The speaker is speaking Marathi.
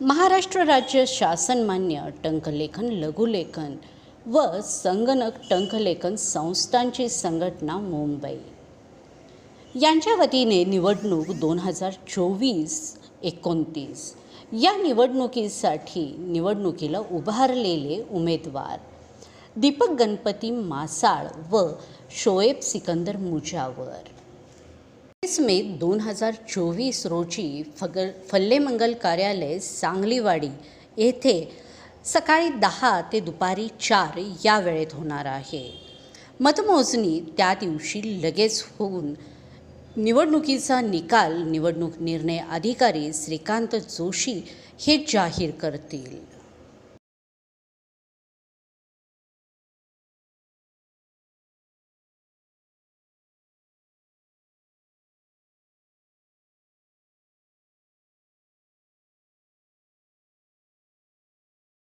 महाराष्ट्र राज्य शासनमान्य टंकलेखन लघुलेखन व संगणक टंकलेखन संस्थांची संघटना मुंबई. यांच्या वतीने निवडणूक दोन हजार चोवीस एकोणतीस या निवडणुकीसाठी निवडणुकीला उभारलेले उमेदवार दीपक गणपती मासाळ व शोएब सिकंदर मुजावर. वीस मे दोन हजार चोवीस रोजी फगल फल्लेमंगल कार्यालय सांगलीवाडी येथे सकाळी दहा ते दुपारी चार या वेळेत होणार आहे. मतमोजणी त्या दिवशी लगेच होऊन निवडणुकीचा निकाल निवडणूक निर्णय अधिकारी श्रीकांत जोशी हे जाहीर करतील.